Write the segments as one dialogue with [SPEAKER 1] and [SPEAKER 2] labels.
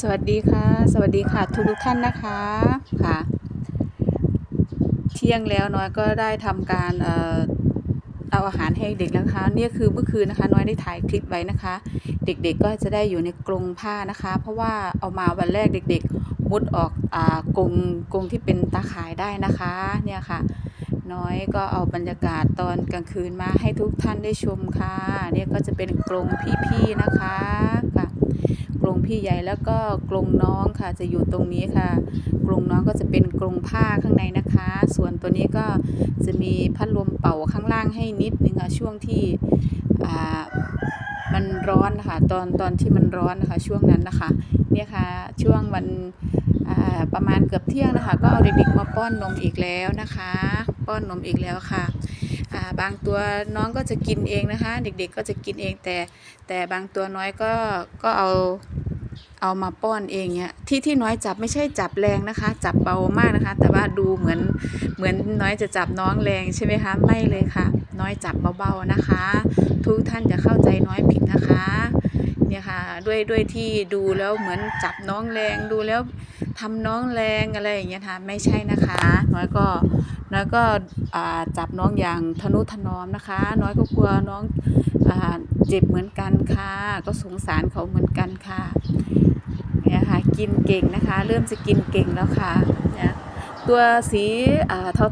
[SPEAKER 1] สวัสดีค่ะ สวัสดีค่ะทุกทุกท่านนะคะค่ะ เที่ยงแล้วน้อยก็ได้ทำการเอ่อเอาอาหารให้เด็กนะคะเนี่ยคือเมื่อคืนนะคะ น้อยได้ถ่ายคลิปไว้นะคะ เด็กๆก็จะได้อยู่ในกรงผ้านะคะ เพราะว่าเอามาวันแรกเด็ก ๆ มุดออกอ่ากรงกรงที่เป็นตาข่ายได้นะคะ เนี่ยค่ะ น้อยก็เอาบรรยากาศตอนกลางคืนมาให้ทุกท่านได้ชมค่ะเนี่ยก็จะเป็นกรงพี่ๆนะคะค่ะกรงพี่ใหญ่แล้วก็กรงน้องค่ะจะอยู่ตรงนี้ค่ะ กรงน้องก็จะเป็นกรงผ้าข้างในนะคะ ส่วนตัวนี้ก็จะมีพัดลมเป่าข้างล่างให้นิดนึงค่ะช่วงที่อ่ามันร้อนนะคะตอนตอนที่มันร้อนนะคะช่วงนั้นนะคะ เนี่ยค่ะ ช่วงวันประมาณเกือบเที่ยงนะคะ ก็เอาเด็กๆมาป้อนนมอีกแล้วนะคะ ป้อนนมอีกแล้วค่ะอ่าบางตัวน้องก็จะกินเองนะคะ เด็กๆก็จะกินเองแต่แต่บางตัวน้อยก็ก็เอาเอามาป้อนเองเนี่ยที่ที่น้อยจับไม่ใช่จับแรงนะคะ จับเบามากนะคะ แต่ว่าดูเหมือนเหมือนน้อยจะจับน้องแรงใช่ไหมคะไม่เลยค่ะ น้อยจับเบาๆนะคะ ทุกท่านจะเข้าใจน้อยผิดนะคะ เนี่ยค่ะด้วยด้วยที่ดูแล้วเหมือนจับน้องแรงดูแล้วทำน้องแรงอะไรอย่างเงี้ยค่ะไม่ใช่นะคะ น้อยก็น้อยก็จับน้องอย่างทนุถนอมนะคะ น้อยก็กลัวน้องอเจ็บเหมือนกันค่ะ ก็สงสารเขาเหมือนกันค่ะเนี่ยค่ะกินเก่งนะคะ เริ่มจะกินเก่งแล้วค่ะเนี่ยตัวสี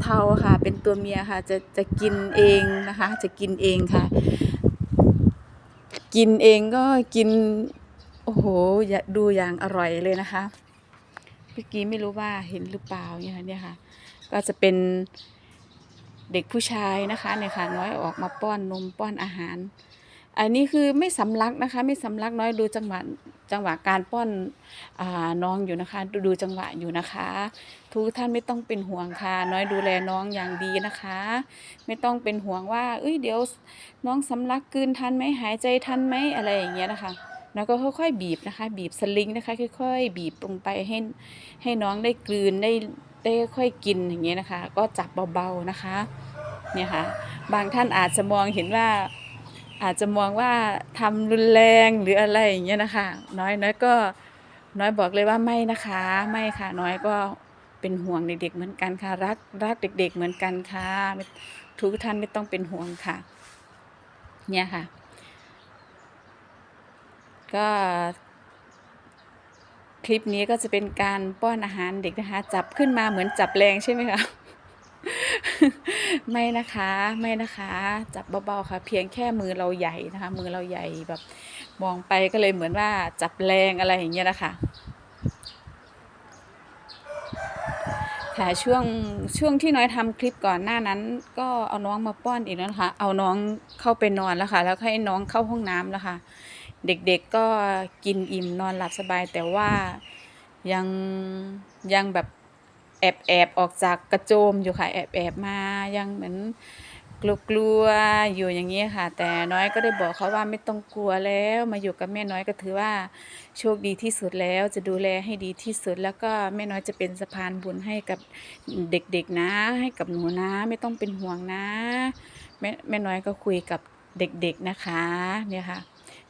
[SPEAKER 1] เทาๆค่ะ เป็นตัวเมียค่ะ จะจะกินเองนะคะ จะกินเองค่ะ กินเองก็กิน โอ้โหอย่าดูอย่างอร่อยเลยนะคะเมื่อกี้ไม่รู้ว่าเห็นหรือเปล่าเนี่ยค่ะเนี่ยค่ะ ก็จะเป็นเด็กผู้ชายนะคะเนี่ยค่ะน้อยออกมาป้อนนมป้อนอาหาร อันนี้คือไม่สำลักนะคะ ไม่สำลักน้อยดูจังหวะจังหวะการป้อนอ่าน้องอยู่นะคะ ดูดูจังหวะอยู่นะคะ ทุกท่านไม่ต้องเป็นห่วงค่ะ น้อยดูแลน้องอย่างดีนะคะ ไม่ต้องเป็นห่วงว่า เอ้ยเดี๋ยวน้องสำลักกลืนทันไหมหายใจทันไหมอะไรอย่างเงี้ยนะคะแล้วก็ค่อยๆบีบนะคะ บีบสลิงนะคะ ค่อยๆ บีบลงไปให้ให้น้องได้กลืนได้ได้ค่อยกินอย่างเงี้ยนะคะ ก็จับเบาๆนะคะ เนี่ยค่ะ บางท่านอาจจะมองเห็นว่า อาจจะมองว่าทำรุนแรงหรืออะไรอย่างเงี้ยนะคะ น้อยน้อยก็น้อยบอกเลยว่าไม่นะคะ ไม่ค่ะ น้อยก็เป็นห่วงเด็กๆเหมือนกันค่ะ รักรักเด็ก ๆ เหมือนกันค่ะทุกท่านไม่ต้องเป็นห่วงค่ะ เนี่ยค่ะ ก็คลิปนี้ก็จะเป็นการป้อนอาหารเด็กนะคะ จับขึ้นมาเหมือนจับแรงใช่ไหมคะ ไม่นะคะไม่นะคะ จับเบาๆค่ะ เพียงแค่มือเราใหญ่นะคะ มือเราใหญ่แบบ มองไปก็เลยเหมือนว่าจับแรงอะไรอย่างเงี้ยนะคะค่ะช่วงช่วงที่น้อยทำคลิปก่อนหน้านั้น ก็เอาน้องมาป้อนอีกแล้วนะคะเอาน้องเข้าไปนอนแล้วค่ะ แล้วให้น้องเข้าห้องน้ำแล้วค่ะ เด็กๆก็กินอิ่มนอนหลับสบาย แต่ว่ายังยังแบบ อบแอบออกจากกระโจมอยู่ค่ะแอบแอบมายังเหมือนกลัวๆอยู่อย่างนี้ค่ะ แต่น้อยก็ได้บอกเขาว่าไม่ต้องกลัวแล้วมาอยู่กับแม่น้อยก็ถือว่าโชคดีที่สุดแล้วจะดูแลให้ดีที่สุดแล้วก็แม่น้อยจะเป็นสะพานบุญให้กับเด็กๆนะ ให้กับหนูนะ ไม่ต้องเป็นห่วงนะ แม่แม่น้อยก็คุยกับเด็กๆนะคะเนี่ยค่ะ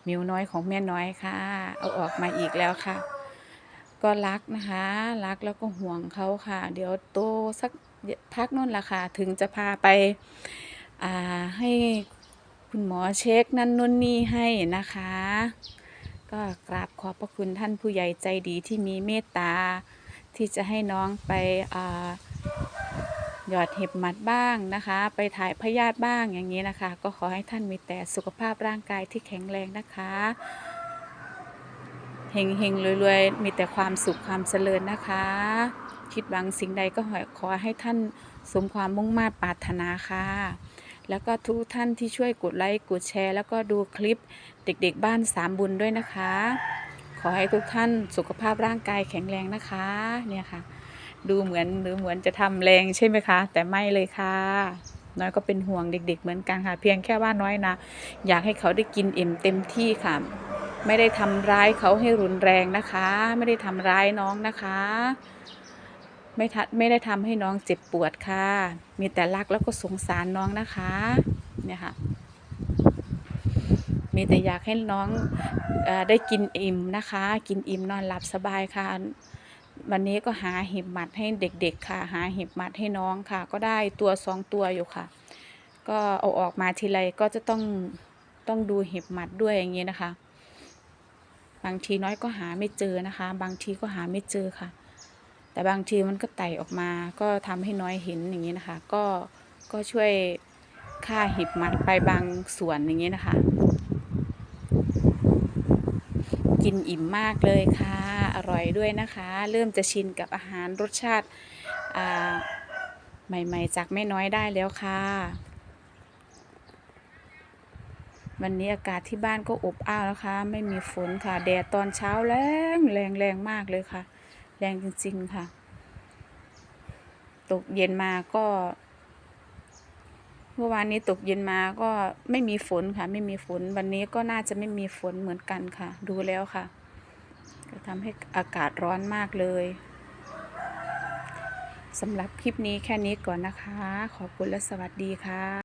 [SPEAKER 1] มิวน้อยของแม่น้อยค่ะ เอาออกมาอีกแล้วค่ะ ก็รักนะคะ รักแล้วก็ห่วงเขาค่ะ เดี๋ยวโตสักพักนู่นละค่ะ ถึงจะพาไปาให้คุณหมอเช็คนั่นนู่นนี่ให้นะคะ ก็กราบขอบพระคุณท่านผู้ใหญ่ใจดีที่มีเมตตา ที่จะให้น้องไปหยอดเห็บหมัดบ้างนะคะ ไปถ่ายพยาธิบ้างอย่างนี้นะคะ ก็ขอให้ท่านมีแต่สุขภาพร่างกายที่แข็งแรงนะคะ เฮงเฮงรวยๆ มีแต่ความสุขความเจริญนะคะ คิดหวังสิ่งใดก็ขอให้ท่านสมความมุ่งมา่ปรารถนาค่ะ แล้วก็ทุกท่านที่ช่วยกดไลค์กดแชร์ แล้วก็ดูคลิปเด็กๆบ้านสามบุญด้วยนะคะ ขอให้ทุกท่านสุขภาพร่างกายแข็งแรงนะคะ เนี่ยค่ะ ดูเหมือนหรือเหมือนจะทำแรงใช่ไหมคะ แต่ไม่เลยค่ะน้อยก็เป็นห่วงเด็ก ๆ เหมือนกันค่ะ เพียงแค่ว่าน้อยนะ อยากให้เขาได้กินอิ่มเต็มที่ค่ะ ไม่ได้ทำร้ายเขาให้รุนแรงนะคะ ไม่ได้ทำร้ายน้องนะคะ ไม่ทัไม่ได้ทำให้น้องเจ็บปวดค่ะ มีแต่รักแล้วก็สงสารน้องนะคะเนี่ยค่ะมีแต่อยากให้น้องอได้กินอิ่มนะคะ กินอิ่มนอนหลับสบายค่ะ วันนี้ก็หาเห็บหมัดให้เด็ก ๆ ค่ะ หาเห็บหมัดให้น้องค่ะ ก็ได้ตัวสองตัวอยู่ค่ะ ก็เอาออกมาทีไรก็จะต้องต้องดูเห็บหมัดด้วยอย่างนี้นะคะ บางทีน้อยก็หาไม่เจอนะคะ บางทีก็หาไม่เจอค่ะ แต่บางทีมันก็ไต่ออกมา ก็ทำให้น้อยเห็นอย่างนี้นะคะ ก็ก็ช่วยฆ่าห็บมัดไปบางส่วนอย่างนี้นะคะ กินอิ่มมากเลยค่ะ อร่อยด้วยนะคะ เริ่มจะชินกับอาหารรสชาติใหม่ ๆ จากแม่น้อยได้แล้วค่ะ วันนี้อากาศที่บ้านก็อบอ้าวนะคะไม่มีฝนค่ะ แดดตอนเช้าแรงแรงแรงมากเลยค่ะ แรงจริง ๆ ค่ะ ตกเย็นมาก็ เมื่อวานนี้ตกเย็นมาก็ไม่มีฝนค่ะ ไม่มีฝน วันนี้ก็น่าจะไม่มีฝนเหมือนกันค่ะ ดูแล้วค่ะ ก็ทำให้อากาศร้อนมากเลยสำหรับคลิปนี้แค่นี้ก่อนนะคะ ขอบคุณและสวัสดีค่ะ